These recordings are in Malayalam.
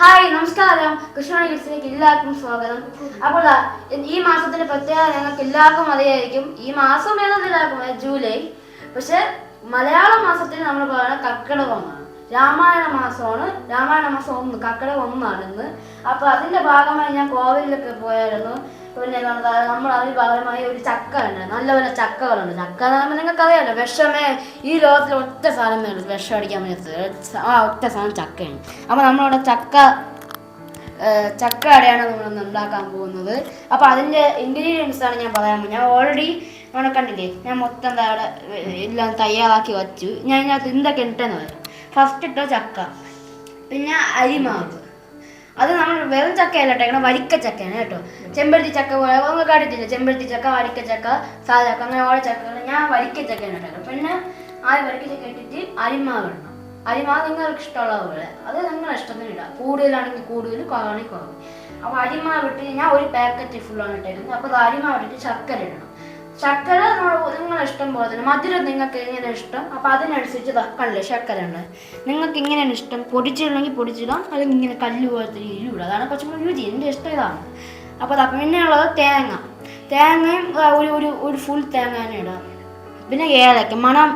ഹായ് നമസ്കാരം. കൃഷ്ണ ന്യൂസിലേക്ക് എല്ലാവർക്കും സ്വാഗതം. അപ്പോൾ ഈ മാസത്തിന്റെ പ്രത്യേകത ഞങ്ങൾക്ക് എല്ലാവർക്കും അറിയായിരിക്കും. ഈ മാസം ഏതെന്ന് എല്ലാവർക്കും ജൂലൈ. പക്ഷെ മലയാള മാസത്തിൽ നമ്മൾ പറയുന്നത് കർക്കിടകമാണ്. രാമായണ മാസമാണ്. രാമായണ മാസം ഒന്ന് കക്കട ഒന്നാണ് ഇന്ന്. അപ്പൊ അതിന്റെ ഭാഗമായി ഞാൻ കോവിലൊക്കെ പോയായിരുന്നു. പിന്നെ നമ്മൾ അതിന് ഭാഗമായി ഒരു ചക്ക ഉണ്ട്. നല്ലപോലെ ചക്കകളുണ്ട്. ചക്ക എന്ന് പറയുമ്പോൾ നിങ്ങൾക്ക് അറിയാലോ വിഷമേ. ഈ ലോകത്തിൽ ഒറ്റ സാധനം ഉള്ളൂ. വിഷം അടിക്കാൻ പറ്റത്തില്ല ആ ഒറ്റ സാധനം ചക്കയാണ്. അപ്പൊ നമ്മളവിടെ ചക്ക ചക്ക അടയാണ് നമ്മൾ ഉണ്ടാക്കാൻ പോകുന്നത്. അപ്പോൾ അതിന്റെ ഇൻഗ്രീഡിയൻസ് ആണ് ഞാൻ പറയാൻ പോകുന്നത്. ഞാൻ ഓൾറെഡി നമ്മളെ കണ്ടില്ലേ? ഞാൻ മൊത്തം അവിടെ എല്ലാം തയ്യാറാക്കി വച്ചു. ഞാൻ ഇതിനകത്ത് എന്തൊക്കെ ഇട്ടെന്ന് പറയാം? ഫസ്റ്റ് ഇട്ടോ ചക്ക. പിന്നെ അരിമാവ്. അത് നമ്മൾ വെറും ചക്കയല്ല കേട്ടോ ഇങ്ങനെ വരിക്ക ചക്കയാണ് കേട്ടോ. ചെമ്പരത്തി ചക്ക പോലെ നിങ്ങൾ കണ്ടിട്ടില്ല ചെമ്പരത്തി ചക്ക വരിക്ക ചക്ക സാധാ ചക്ക അങ്ങനെ ഓരോ ചക്ക ഞാൻ വരിക്ക ചക്കയാണ് കേട്ടോ പിന്നെ ആ വരിക്ക ചക്ക ഇട്ടിട്ട് അരിമാവ് ഇടണം. അരിമാവ് നിങ്ങൾക്ക് ഇഷ്ടമുള്ള പോലെ. അത് നിങ്ങളുടെ ഇഷ്ടത്തിന് ഇടാം. കൂടുതലാണെങ്കിൽ കൂടുതൽ കുറവാണെങ്കിൽ കുറവ്. അപ്പോൾ അരിമാവ് ഇട്ട് ഞാൻ ഒരു പാക്കറ്റ് ഫുള്ളാണ് ഇട്ടേക്കുന്നത്. അപ്പോൾ അത് അരിമാവ് ഇട്ടിട്ട് ശർക്കര ഇടണം. ശർക്കര നിങ്ങളെ ഇഷ്ടം പോലെ തന്നെ. മധുരം നിങ്ങൾക്ക് എങ്ങനെ ഇഷ്ടം? അപ്പോൾ അതിനനുസരിച്ച് തക്കല്ലേ ശർക്കര ഉണ്ട് നിങ്ങൾക്ക് ഇങ്ങനെയാണ് ഇഷ്ടം? പൊടിച്ചിടണമെങ്കിൽ പൊടിച്ചിടാം. അല്ലെങ്കിൽ ഇങ്ങനെ കല്ല് പോലത്തെ ഇടാം. അതാണ് കുറച്ചും കൂടി രുചി. എന്റെ ഇഷ്ടം ഇതാണ്. അപ്പോൾ അത് പിന്നെയുള്ളത് തേങ്ങ. തേങ്ങയും ഒരു ഒരു ഒരു ഫുൾ തേങ്ങ തന്നെ ഇടാം. പിന്നെ ഏലക്ക. മണം.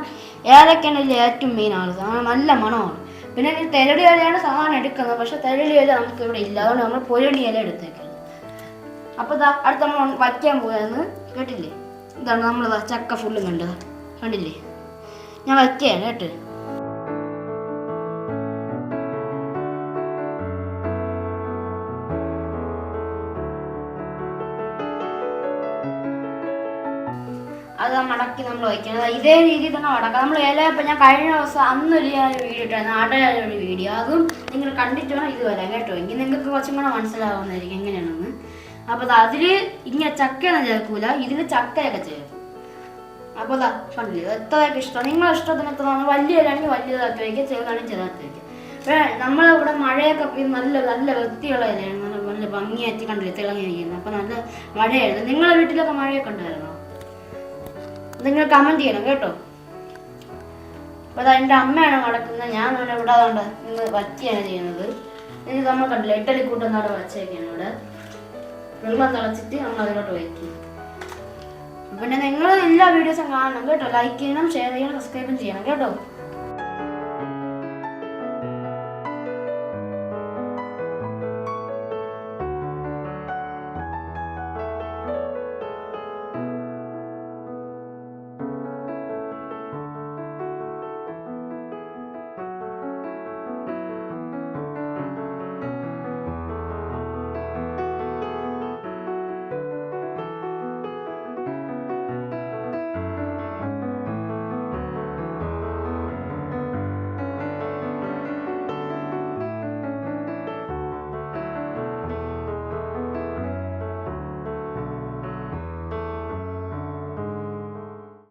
ഏലക്കാണ് ഇതിൽ ഏറ്റവും മെയിൻ ആളുകൾ നല്ല മണമാണ്. പിന്നെ തെരളി ഇലയാണ് സാധാരണ എടുക്കുന്നത്. പക്ഷേ തെരളി ഇല നമുക്ക് ഇവിടെ ഇല്ല. അതുകൊണ്ട് നമ്മൾ പൊരളി ഇല എടുത്തേക്കുന്നത് അപ്പോൾ അടുത്ത നമ്മൾ വയ്ക്കാൻ പോയെന്ന് കേട്ടില്ലേ? ഇതാണ് നമ്മൾ ചക്ക ഫുള്ളും കണ്ടത്. കണ്ടില്ലേ? ഞാൻ വയ്ക്കുകയാണ് കേട്ട്? അത് മടക്കി നമ്മൾ വയ്ക്കണം ഇതേ രീതിയിൽ തന്നെ മടക്കാം. നമ്മൾ ഇല ഇപ്പം ഞാൻ കഴിഞ്ഞ ദിവസം അന്നൊരു ഞാൻ ഒരു വീഡിയോ ഇട്ടായിരുന്നു. ഒരു വീഡിയോ. അതും നിങ്ങൾ കണ്ടിട്ട് വേണം ഇത് വരാൻ കേട്ടോ? എങ്കിൽ നിങ്ങൾക്ക് കുറച്ചും കൂടെ മനസ്സിലാവുന്നതായിരിക്കും എങ്ങനെയാണെന്ന്. അപ്പോൾ അതിൽ ഇങ്ങനെ ചക്കയൊന്നും ചേർക്കൂല ഇതിന് ചക്കയൊക്കെ ചേർക്കും അപ്പൊ അതാ കണ്ടില്ലേ എത്രയൊക്കെ ഇഷ്ടം നിങ്ങളെ ഇഷ്ടത്തിന് എത്ര വലിയ ഇലാണെങ്കിൽ വലിയതാക്കി വയ്ക്കുക ചെറുതാണെങ്കിൽ ചെറുതാക്കി വയ്ക്കുക നമ്മളിവിടെ മഴയൊക്കെ നല്ല നല്ല വൃത്തിയുള്ള ഇലയാണ്. നല്ല നല്ല ഭംഗിയായിട്ട് കണ്ടില്ലേ തിളങ്ങി നിൽക്കുന്നത്. അപ്പോൾ നല്ല മഴയായിരുന്നു. നിങ്ങളെ വീട്ടിലൊക്കെ മഴയൊക്കെ ഉണ്ടായിരുന്നോ? നിങ്ങൾ കമന്റ് ചെയ്യണം കേട്ടോ. അപ്പൊ അതാ അമ്മയാണ് നടക്കുന്നത്. ഞാൻ ഇവിടെ ഇവിടെ അതുകൊണ്ട് വറ്റിയാണ് ചെയ്യുന്നത്. നമ്മൾ കണ്ടില്ല ഇട്ടലി കൂട്ടുന്ന അവിടെ വച്ചേക്കാണ് ഇവിടെ. വെള്ളം തിളച്ചിട്ട് നമ്മൾ അതിലോട്ട് വയ്ക്കും പിന്നെ നിങ്ങൾ എല്ലാ വീഡിയോസും കാണണം കേട്ടോ. ലൈക്ക് ചെയ്യണം ഷെയർ ചെയ്യണം സബ്സ്ക്രൈബും ചെയ്യണം കേട്ടോ.